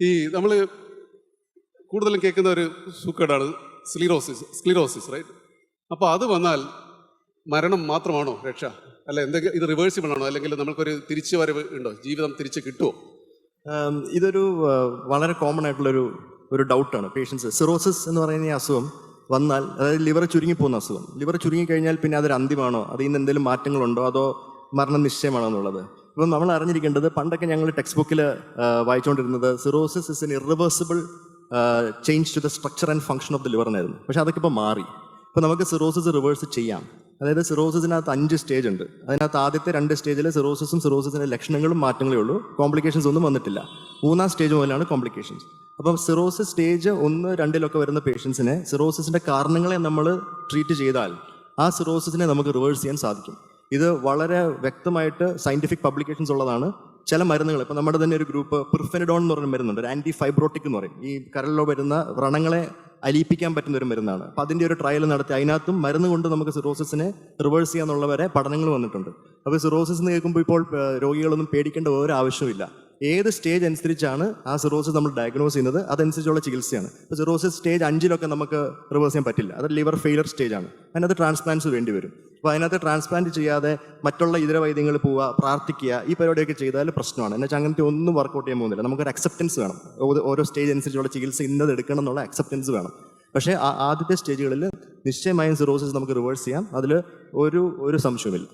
ഈ നമ്മൾ കൂടുതലും കേൾക്കുന്ന ഒരു സൂക്കേടാണ് സ്ലീറോസിസ് സ്ക്ലിറോസിസ് റൈറ്റ് അപ്പോൾ അത് വന്നാൽ മരണം മാത്രമാണോ രക്ഷ? അല്ല എന്തെങ്കിലും ഇത് റിവേഴ്സിബിൾ ആണോ? അല്ലെങ്കിൽ നമുക്കൊരു തിരിച്ചു വരവ് ഉണ്ടോ? ജീവിതം തിരിച്ച് കിട്ടുമോ ഇതൊരു വളരെ കോമൺ ആയിട്ടുള്ളൊരു ഒരു ഡൗട്ടാണ് പേഷ്യൻസ് സിറോസിസ് എന്ന് പറയുന്ന അസുഖം വന്നാൽ അതായത് ലിവർ ചുരുങ്ങിപ്പോകുന്ന അസുഖം. ലിവർ ചുരുങ്ങിക്കഴിഞ്ഞാൽ പിന്നെ അതൊരു അന്തിമാണോ? അതിൽ നിന്ന് എന്തെങ്കിലും മാറ്റങ്ങളുണ്ടോ? അതോ മരണം നിശ്ചയമാണോ എന്നുള്ളത്? ഇപ്പം നമ്മൾ അറിഞ്ഞിരിക്കേണ്ടത് പണ്ടൊക്കെ ഞങ്ങൾ ടെക്സ്റ്റ് ബുക്കിൽ വായിച്ചുകൊണ്ടിരുന്നത് cirrhosis is an irreversible change to the structure and function of the liver എന്നായിരുന്നു. പക്ഷെ അതൊക്കെ ഇപ്പോൾ മാറി. ഇപ്പോൾ നമുക്ക് സിറോസിസ് റിവേഴ്സ് ചെയ്യാം. അതായത് സിറോസിസിനകത്ത് അഞ്ച് സ്റ്റേജ് ഉണ്ട്. അതിനകത്ത് ആദ്യത്തെ രണ്ട് സ്റ്റേജിൽ സിറോസിസും സിറോസിസിന്റെ ലക്ഷണങ്ങളും മാറ്റങ്ങളേ ഉള്ളൂ. കോംപ്ലിക്കേഷൻസ് ഒന്നും വന്നിട്ടില്ല. മൂന്നാം സ്റ്റേജ് മുതലാണ് കോംപ്ലിക്കേഷൻസ് അപ്പം സിറോസിസ് സ്റ്റേജ് ഒന്ന് രണ്ടിലൊക്കെ വരുന്ന പേഷ്യൻസിനെ സിറോസിസിന്റെ കാരണങ്ങളെ നമ്മൾ ട്രീറ്റ് ചെയ്താൽ ആ സിറോസിസിനെ നമുക്ക് റിവേഴ്സ് ചെയ്യാൻ സാധിക്കും. ഇത് വളരെ വ്യക്തമായിട്ട് സയന്റിഫിക് പബ്ലിക്കേഷൻസ് ഉള്ളതാണ്. ചില മരുന്നുകൾ ഇപ്പം നമ്മുടെ തന്നെ ഒരു ഗ്രൂപ്പ് പ്രിഫെനിഡോൺ എന്ന് പറയുന്ന മരുന്നുണ്ട് ഒരു ആന്റി ഫൈബ്രോട്ടിക് എന്ന് പറയും. ഈ കരളിലോ വരുന്ന വ്രണങ്ങളെ അലിയിപ്പിക്കാൻ പറ്റുന്ന ഒരു മരുന്നാണ്. അപ്പം അതിന്റെ ഒരു ട്രയൽ നടത്തി അതിനകത്തും മരുന്ന് കൊണ്ട് നമുക്ക് സിറോസിസിനെ റിവേഴ്സ് ചെയ്യാന്നുള്ള വരെ പഠനങ്ങൾ വന്നിട്ടുണ്ട്. അപ്പോൾ സിറോസിസ് എന്ന് കേൾക്കുമ്പോൾ ഇപ്പോൾ രോഗികളൊന്നും പേടിക്കേണ്ട ഒരു ആവശ്യമില്ല ഏത് സ്റ്റേജ് അനുസരിച്ചാണ് ആ സിറോസിസ് നമ്മൾ ഡയഗ്നോസ് ചെയ്യുന്നത്? അതനുസരിച്ചുള്ള ചികിത്സയാണ്. ഇപ്പോൾ സിറോസിസ് സ്റ്റേജ് അഞ്ചിലൊക്കെ നമുക്ക് റിവേഴ്സ് ചെയ്യാൻ പറ്റില്ല. അത് ലിവർ ഫെയിലർ സ്റ്റേജ് ആണ്. അതിനകത്ത് ട്രാൻസ്പ്ലാന്റ്സ് വേണ്ടി വരും. അപ്പോൾ അതിനകത്ത് ട്രാൻസ്പ്ലാന്റ് ചെയ്യാതെ മറ്റുള്ള ഇതര വൈദ്യങ്ങൾ പോവുക പ്രാർത്ഥിക്കുക ഈ പരിപാടിയൊക്കെ ചെയ്താൽ പ്രശ്നമാണ്. എന്ന് വെച്ചാൽ അങ്ങനത്തെ ഒന്നും വർക്കൗട്ട് ചെയ്യാൻ പോകുന്നില്ല. നമുക്കൊരു അക്സെപ്റ്റൻസ് വേണം. ഓരോ സ്റ്റേജ് അനുസരിച്ചുള്ള ചികിത്സ ഇന്നത് എടുക്കണം എന്നുള്ള അക്സെപ്റ്റൻസ് വേണം. പക്ഷേ ആദ്യത്തെ സ്റ്റേജുകളിൽ നിശ്ചയമായും സിറോസിസ് നമുക്ക് റിവേഴ്സ് ചെയ്യാം. അതിൽ ഒരു ഒരു സംശയവുമില്ല.